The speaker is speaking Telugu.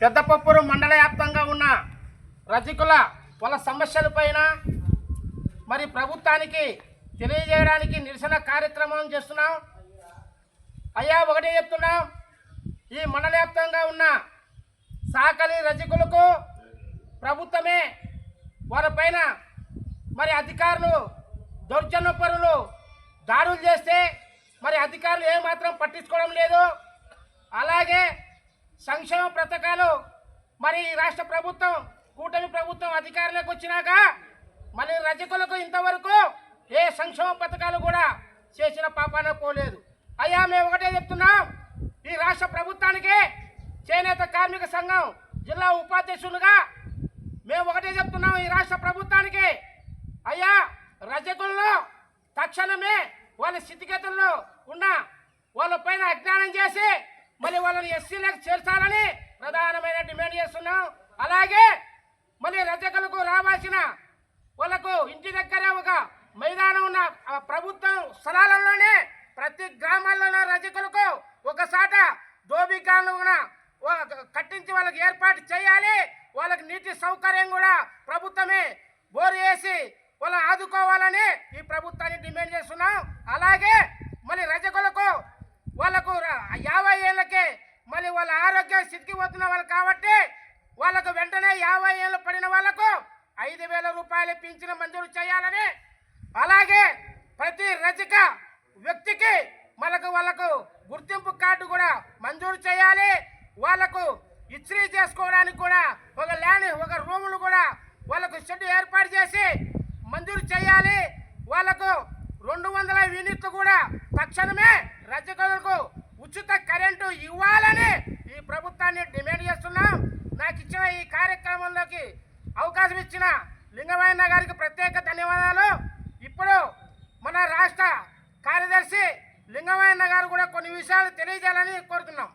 పెద్దపప్పురు మండల వ్యాప్తంగా ఉన్న రజకుల సమస్యల సమస్యలపైన మరి ప్రభుత్వానికి తెలియజేయడానికి నిరసన కార్యక్రమం చేస్తున్నాం. అయ్యా ఒకటే చెప్తున్నాం. ఈ మండల వ్యాప్తంగా ఉన్న సాకలి రజకులకు ప్రభుత్వమే వారిపైన మరి అధికారులు దౌర్జన్య పరులు దాడులు చేస్తే మరి అధికారులు ఏమాత్రం పట్టించుకోవడం లేదు. అలాగే సంక్షేమ పథకాలు. మరి ఈ రాష్ట్ర ప్రభుత్వం కూటమి ప్రభుత్వం అధికారంలోకి వచ్చినాక మరి రజకులకు ఇంతవరకు ఏ సంక్షేమ పథకాలు కూడా చేసిన పాపాన పోలేదు. అయ్యా మేము ఒకటే చెప్తున్నాం. ఈ రాష్ట్ర ప్రభుత్వానికి చేనేత కార్మిక సంఘం జిల్లా ఉపాధ్యక్షులుగా మేము ఒకటే చెప్తున్నాం. ఈ రాష్ట్ర ప్రభుత్వానికి అయ్యా రజకుల్లో తక్షణమే వాళ్ళ స్థితిగతుల్లో ఉన్న వాళ్ళ పైన అజ్ఞానం చేసి మళ్ళీ వాళ్ళని ఎస్సీలకు చేర్చాలని ప్రధానమైన డిమాండ్ చేస్తున్నాం. అలాగే మళ్ళీ రజకులకు రావాల్సిన వాళ్ళకు ఇంటి దగ్గరే ఒక మైదానం ఉన్న ప్రభుత్వం స్థలాలలోనే ప్రతి గ్రామాల్లోనూ రజకులకు ఒకసాట దోబికాలను కూడా కట్టించి వాళ్ళకి ఏర్పాటు చేయాలి. వాళ్ళకి నీటి సౌకర్యం కూడా ప్రభుత్వమే బోరు వేసి వాళ్ళని ఆదుకోవాలని ఈ ప్రభుత్వాన్ని డిమాండ్ చేస్తున్నాం అలాగే మళ్ళీ రజకులకు వాళ్ళకు ర- యాభై ఏళ్ళకే మళ్ళీ అనారోగ్య స్థితికి పోతున్న వాళ్ళు కాబట్టి వాళ్ళకు వెంటనే యాభై ఏళ్ళు పడిన వాళ్ళకు ఐదు వేల రూపాయలు పింఛన మంజూరు చేయాలని. అలాగే ప్రతి రజక వ్యక్తికి మనకు వాళ్ళకు గుర్తింపు కార్డు కూడా మంజూరు చేయాలి. వాళ్ళకు ఇస్త్రీ చేసుకోవడానికి కూడా ఒక ల్యాండ్ ఒక రూములు కూడా వాళ్ళకు షెడ్ ఏర్పాటు చేసి మంజూరు చేయాలి. వాళ్ళకు రెండు వందల యూనిట్లు కూడా తక్షణమే రజకులకు ఉచిత కరెంటు ఇవ్వాలి. అవకాశం ఇచ్చిన లింగమైన గారికి ప్రత్యేక ధన్యవాదాలు. ఇప్పుడు మన రాష్ట్ర కార్యదర్శి లింగమైన గారు కూడా కొన్ని విషయాలు తెలియజేయాలని కోరుతున్నాం.